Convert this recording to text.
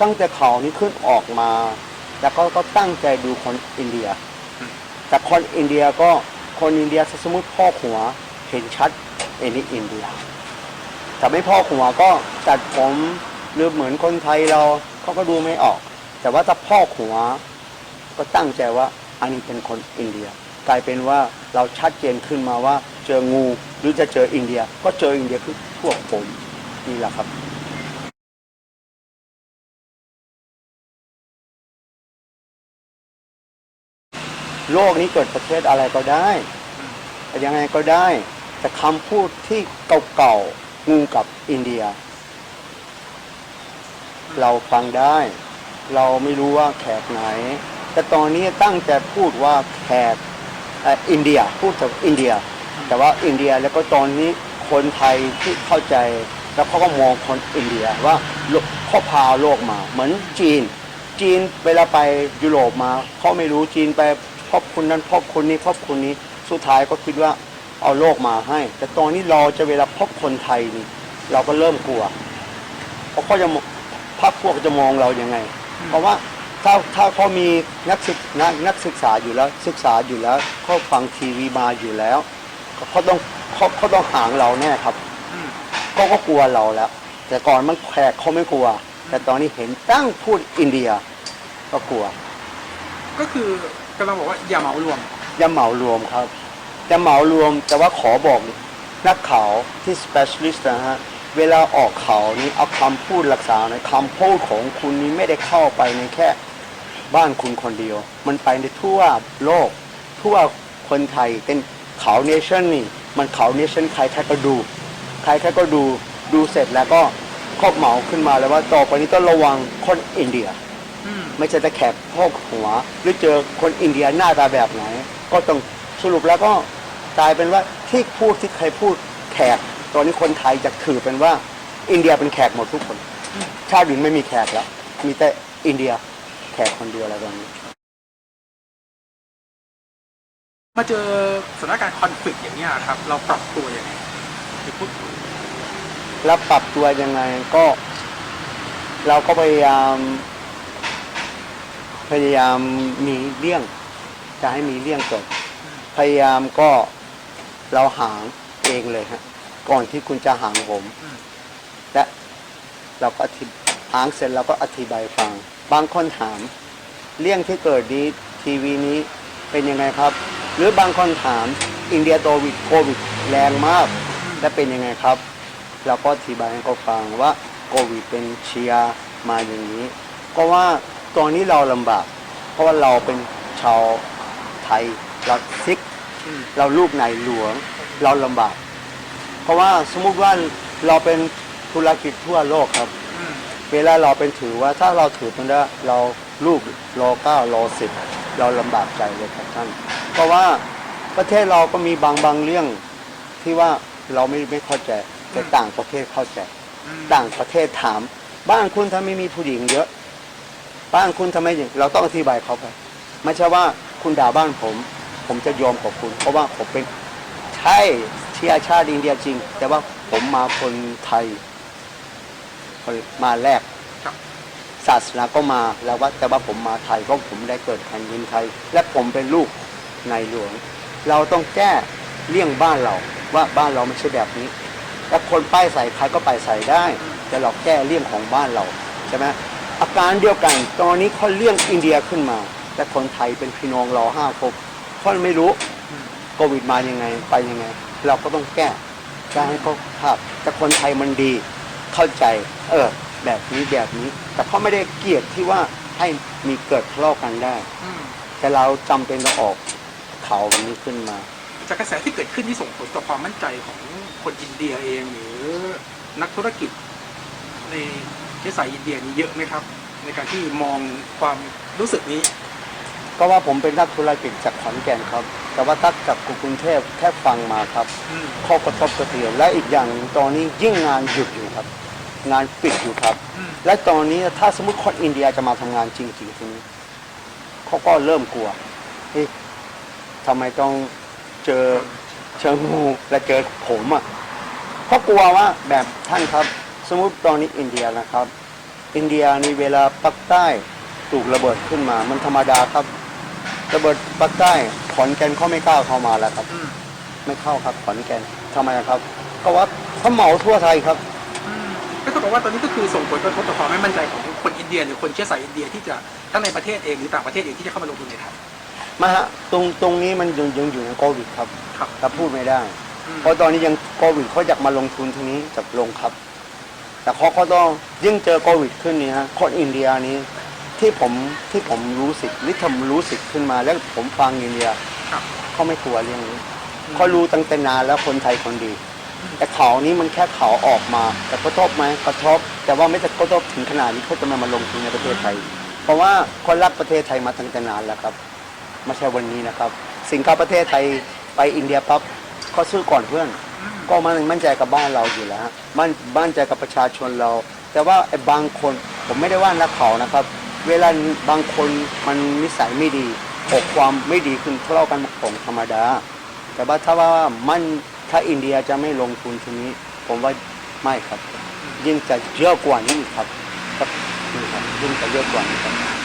ตั้งแต่ข่าวนี้ขึ้นออกมา แล้วก็ก็ตั้งใจดูคนอินเดีย แต่คนอินเดียก็คนอินเดียสมมติพ่อหัวเห็นชัดเอ็นนี่อินเดียแต่ไม่พ่อหัวก็ตัดผมหรือเหมือนคนไทยเราเขาก็ดูไม่ออก แต่ว่าถ้าพ่อหัวก็ตั้งใจว่าอันนี้เป็นคนอินเดีย กลายเป็นว่าเราชัดเจนขึ้นมาว่าเจองูหรือจะเจออินเดีย ก็เจออินเดียคือพวกผมนี่แหละครับ โลกนี้เกิดประเทศอะไรก็ได้ยังไงก็ได้ แต่คำพูดที่เก่าๆงูกับอินเดีย เราฟังได้ เราไม่รู้ว่าแขกไหน แต่ตอนนี้ตั้งใจพูดว่าแขกอินเดียพูดจากอินเดีย แต่ว่าอินเดียแล้วก็ตอนนี้คนไทยที่เข้าใจ แล้วเขาก็มองคนอินเดียว่าเขาพาโลกมา เหมือนจีน จีนเวลาไปยุโรปมาเขาไม่รู้จีนไป พบคนนั้นพบคนนี้พบคนนี้สุดท้ายก็คิดว่าเอาโลกมาให้ แต่ตอนนี้เราจะเวลาพบคนไทยนี่ เราก็เริ่มกลัวเพราะเขาจะมองพักพวกจะมองเรายังไง เพราะว่าถ้าถ้าเขามีนักศึกนักนักศึกษาอยู่แล้ว ศึกษาอยู่แล้วเขาฟังทีวีมาอยู่แล้วเขาต้องเขาเขาต้องหางเราแน่ครับอืมเขาก็กลัวเราแล้ว แต่ก่อนมันแขกเขาไม่กลัว แต่ตอนนี้เห็นตั้งพูดอินเดีย ก็กลัว ก็คือ กำลังบอกว่าอย่าเหมารวม อย่าเหมารวมครับอย่าเหมารวมแต่ว่าขอบอกนักข่าวที่ specialist นะฮะเวลาออกข่าวนี้เอาคำพูดรักษาในอยคำพูดของคุณนี้ไม่ได้เข้าไปในแค่บ้านคุณคนเดียว มันไปในทั่วโลก ทั่วคนไทยเป็นข่าวเนชั่นนี่ มันข่าวเนชั่นใครใครก็ดู ใครใครก็ดูดูเสร็จแล้วก็ครอบเหมาขึ้นมาแล้วว่าต่อไปนี้ต้องระวังคนอินเดีย ไม่ใช่จะแขกพอกหัว หรือเจอคนอินเดียหน้าตาแบบไหน ก็ต้องสรุปแล้วก็กลายเป็นว่าที่พูดที่ใครพูดแขก ตอนนี้คนไทยจะถือเป็นว่า อินเดียเป็นแขกหมดทุกคน ชาติอื่นไม่มีแขกแล้ว มีแต่อินเดียแขกคนเดียวแล้วตอนนี้ มาเจอสถานการณ์คอนฟ lict อย่างเงี้ยครับ เราปรับตัวยังไงคือพูดแล้วปรับตัวยังไงก็ เราก็พยายาม พยายามมีเลี่ยง จะให้มีเลี่ยงเกิดพยายามก็เราหางเองเลยฮะก่อนที่คุณจะหางผมและเราก็อธิหางเสร็จเราก็อธิบายฟัง บางคนถามเรื่องที่เกิดนี้ทีวีนี้เป็นยังไงครับ หรือบางคนถามอินเดียโตวิดโควิดแรงมาก และเป็นยังไงครับ เราก็อธิบายให้เขาฟังว่าโควิดเป็นเชียร์มาอย่างนี้ ก็ว่า ตอนนี้เราลำบาก เพราะว่าเราเป็นชาวไทยเราซิก เราลูกในหลวงเราลำบาก เพราะว่าสมมุติว่าเราเป็นธุรกิจทั่วโลกครับ เวลาเราเป็นถือว่าถ้าเราถือเป็นว่าเราลูกรอเก้ารอสิบเราลำบากใจเลยครับท่าน เพราะว่าประเทศเราก็มีบางบางเรื่องที่ว่าเราไม่ไม่เข้าใจแต่ต่างประเทศเข้าใจ ต่างประเทศถาม บ้านคุณทำไมมีผู้หญิงเยอะ บ้านคุณทำไมอย่างเราต้องอธิบายเขาไปไม่ใช่ว่าคุณด่าบ้านผม ผมจะยอมกับคุณ เพราะว่าผมเป็นใช่เชื้อชาติอินเดียจริง แต่ว่าผมมาคนไทยคนมาแรกครับศาสนาก็มาแล้วว่าแต่ว่าผมมาไทยก็ผมได้เกิดแผ่นดินไทย และผมเป็นลูกในหลวง เราต้องแก้เลี่ยงบ้านเราว่าบ้านเราไม่ใช่แบบนี้ แล้วคนป้ายใส่ใครก็ไปใส่ได้ แต่เราแก้เลี่ยงของบ้านเราใช่ไหม อาการเดียวกัน ตอนนี้เขาเลี่ยงอินเดียขึ้นมา แต่คนไทยเป็นพี่น้องราห้าคนเขาไม่รู้โควิดมายังไงไปยังไง เราก็ต้องแก้แก้ให้เขาภาพแต่คนไทยมันดี เข้าใจ เออ แบบนี้แบบนี้ แต่เขาไม่ได้เกลียดที่ว่าให้มีเกิดทะเลาะกันได้ แต่เราจำเป็นต้องออกเขาวันนี้ขึ้นมา จากกระแสที่เกิดขึ้นที่ส่งผลต่อความมั่นใจของคนอินเดียเองหรือนักธุรกิจใน เชื้อสายอินเดียนี้เยอะไหมครับ ในการที่มองความรู้สึกนี้ ก็ว่าผมเป็นนักธุรกิจจากขอนแก่นครับ แต่ว่าตักจากกรุงเทพแค่ฟังมาครับ อืมข้อกระทบกระเทือนและอีกอย่างตอนนี้ยิ่งงานหยุดอยู่ครับ งานปิดอยู่ครับ อืมและตอนนี้ถ้าสมมติคนอินเดียจะมาทำงานจริงๆทีนี้เขาก็เริ่มกลัวเฮ้ยทำไมต้องเจอเชิงงูและเจอผมอะเขากลัวว่าแบบท่านครับ สมมติตอนนี้อินเดียนะครับ อินเดียนี่เวลาปักใต้ถูกระเบิดขึ้นมา มันธรรมดาครับ ระเบิดปักใต้ขอนแก่นเขาไม่กล้าเข้ามาแล้วครับอืมไม่เข้าครับขอนแก่นทำไมครับก็ว่าเขาเหมาทั่วไทยครับอืมก็ต้องบอกว่าตอนนี้ก็คือส่งผลกระทบต่อความไม่มั่นใจของคนอินเดีย หรือคนเชื้อสายอินเดียที่จะทั้งในประเทศเองหรือต่างประเทศเองที่จะเข้ามาลงทุนในไทยมาฮะตรงตรงนี้มันยังยังอยู่ในโควิดครับครับถ้าพูดไม่ได้อืมเพราะตอนนี้ยังโควิดเขาอยากมาลงทุนทีนี้จะลงครับ แต่เขาก็ต้องยิ่งเจอโควิดขึ้นนี่ฮะคนอินเดียนี้ที่ผมที่ผมรู้สึกหรือทำรู้สึกขึ้นมาแล้วผมฟังอินเดียเขาไม่กลัวเรื่องนี้เขารู้ตั้งแต่นานแล้วคนไทยคนดี แต่เขานี้มันแค่เขาออกมา แต่กระทบไหมกระทบ แต่ว่าไม่จะกระทบถึงขนาดนี้เขาจะมามาลงทุนในประเทศไทย เพราะว่าคนรักประเทศไทยมาตั้งแต่นานแล้วครับไม่ใช่วันนี้นะครับ สินค้าประเทศไทยไปอินเดียปั๊บเขาซื้อก่อนเพื่อน ก็มันมั่นใจกับบ้านเราอยู่แล้วมั่นมั่นใจกับประชาชนเรา แต่ว่าไอ้บางคนผมไม่ได้ว่านักเขาวนะครับ เวลาบางคนมันนิสัยไม่ดีอกความไม่ดีขึ้นทะเลาะกันของธรรมดา แต่ว่าถ้าว่ามันถ้าอินเดียจะไม่ลงทุนทีนี้ ผมว่าไม่ครับ ยิ่งจะเยอะกว่านี้ครับครับนี่ครับยิ่งจะเยอะกว่านี้ครับ